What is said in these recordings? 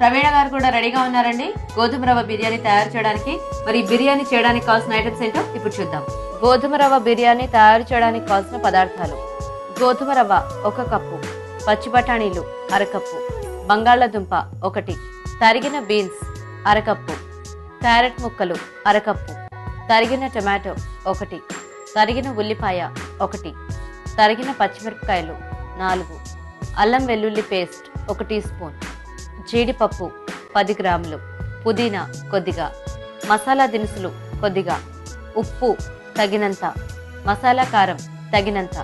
ప్రవీణ గారు కూడా రెడీగా ఉన్నారండి. గోధుమ రవ్వ బిర్యానీ తయారు చేయడానికి మరి బిర్యానీ చేయడానికి కావాల్సిన ఐటమ్స్ ఏంటో ఇప్పుడు చూద్దాం. గోధుమ రవ్వ బిర్యానీ తయారు చేయడానికి కావాల్సిన పదార్థాలు. గోధుమ రవ్వ ఒక కప్పు పచ్చి బఠానీలు అరకప్పు బంగాళాదుంప ఒకటి తరిగిన బీన్స్ అరకప్పు క్యారెట్ ముక్కలు అరకప్పు తరిగిన టమాటో ఒకటి తరిగిన ఉల్లిపాయ ఒకటి తరిగిన పచ్చిమిరపకాయలు నాలుగు అల్లం వెల్లుల్లి పేస్ట్ ఒక టీ స్పూన్ జీడిపప్పు పది గ్రాములు పుదీనా కొద్దిగా మసాలా దినుసులు కొద్దిగా ఉప్పు తగినంత మసాలా కారం తగినంత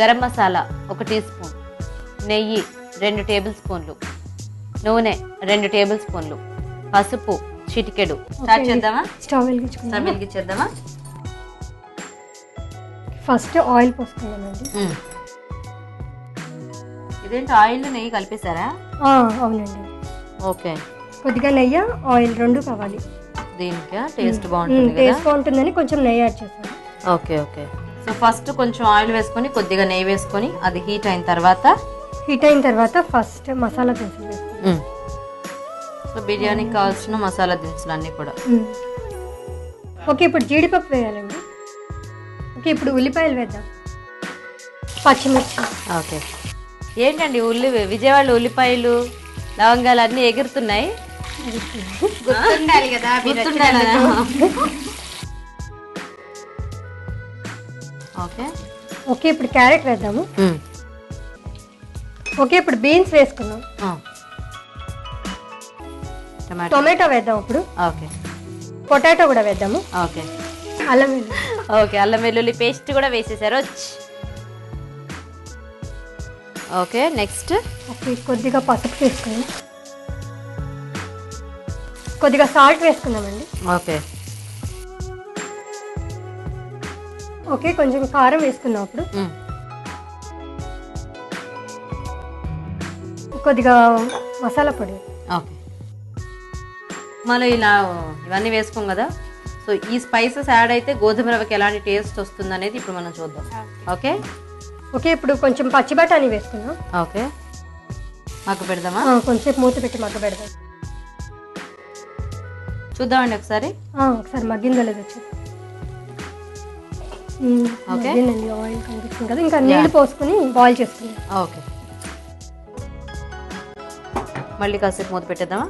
గరం మసాలా ఒక టీ స్పూన్ నెయ్యి రెండు టేబుల్ స్పూన్లు నూనె రెండు టేబుల్ స్పూన్లు పసుపు చిటికెడు. స్టార్ట్ చేద్దామా? స్టవ్ ఫస్ట్ ఆయిల్ పోసుకుందామండి. ఇదేంటి ఆయిల్ నెయ్యి కలిపేశారా? అవునండి. ఓకే. కొద్దిగా నెయ్యి ఆయిల్ రెండు కావాలి. దీనికి? టేస్ట్ బాగుంటుంది కదా టేస్ట్ బాగుంటుందని కొంచెం నెయ్యి యాడ్ చేస్తాను ఓకే ఓకే. సో ఫస్ట్ కొంచెం ఆయిల్ వేసుకొని కొద్దిగా నెయ్యి వేసుకొని అది హీట్ అయిన తర్వాత? హీట్ అయిన తర్వాత ఫస్ట్ మసాలా దినుసులు సో బిర్యానీకి కావాల్సిన మసాలా దినుసులు అన్నీ కూడా. ఓకే ఇప్పుడు జీడిపప్పు వేయాలండి. ఓకే ఇప్పుడు ఉల్లిపాయలు వేద్దాం. పచ్చిమిర్చి. ఓకే. ఏంటండి ఉల్లి విజయవాడ ఉల్లిపాయలు లవంగాలు అన్నీ ఎగురుతున్నాయి? గుర్తుండాలి కదా గుర్తుండాలా? ఓకే. ఓకే ఇప్పుడు క్యారెట్ వేద్దాము. ఓకే ఇప్పుడు బీన్స్ వేసుకుందాం. టమాటో. టొమాటో వేద్దాం ఇప్పుడు. ఓకే. పొటాటో కూడా వేద్దాము. ఓకే. అల్లం వెల్లుల్లి. ఓకే అల్లం వెల్లుల్లి పేస్ట్ కూడా వేసేసారు. వచ్చి ఓకే నెక్స్ట్ కొద్దిగా పసుపు వేసుకుందాం. కొద్దిగా సాల్ట్ వేసుకుందామండి. ఓకే. ఓకే కొంచెం కారం వేసుకుందాం అప్పుడు కొద్దిగా మసాలా పొడి. ఓకే. మనం ఇలా ఇవన్నీ వేసుకోం కదా సో ఈ స్పైసెస్ యాడ్ అయితే గోధుమ రవ్వకి ఎలాంటి టేస్ట్ వస్తుంది అనేది ఇప్పుడు మనం చూద్దాం. ఓకే? ఓకే ఇప్పుడు కొంచెం పచ్చి బఠానీ వేసుకుందాం. ఓకే. మాకు పెడదామా? ఆ, కొంచెం మూత పెట్టి మగ్గ పెడదాం. చూద్దామండి ఒకసారి. ఒకసారి మగ్గిందో లేదో ఓకే. ఆయిల్ కనిపిస్తుంది కదా ఇంకా నీళ్ళు పోసుకుని బాయిల్ చేసుకుందాం. ఓకే. మళ్ళీ కాసేపు మూత పెట్టేద్దామా?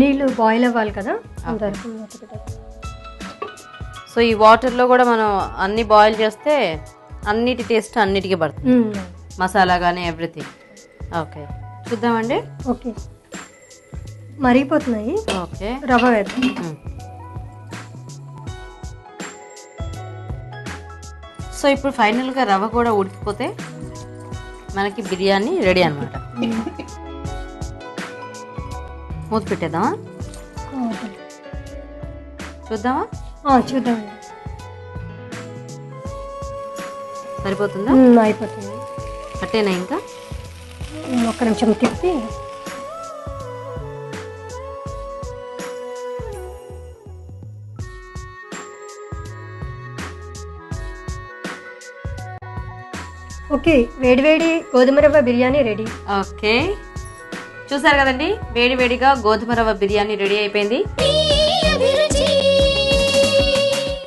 నీళ్ళు బాయిల్ అవ్వాలి కదా అంతవరకు మూత పెట్టేద్దాం. సో ఈ వాటర్లో కూడా మనం అన్ని బాయిల్ చేస్తే అన్నిటి టేస్ట్ అన్నిటికీ పడుతుంది. మసాలా కానీ ఎవ్రీథింగ్ ఓకే చూద్దామండి? ఓకే. మరిగిపోతున్నాయి. ఓకే రవ్వ వేద్దాం. సో ఇప్పుడు ఫైనల్గా రవ్వ కూడా ఉడికిపోతే మనకి బిర్యానీ రెడీ అనమాట మూత పెట్టేద్దామా. చూద్దామా? చూద్దామండి. సరిపోతుందా? అయిపోతుంది. అట్టేనా ఇంకా? ఒక్క నిమిషం తిప్పి. ఓకే వేడివేడి గోధుమ రవ్వ బిర్యానీ రెడీ. ఓకే. చూసారు కదండి? వేడి వేడిగా గోధుమ రవ్వ బిర్యానీ రెడీ అయిపోయింది.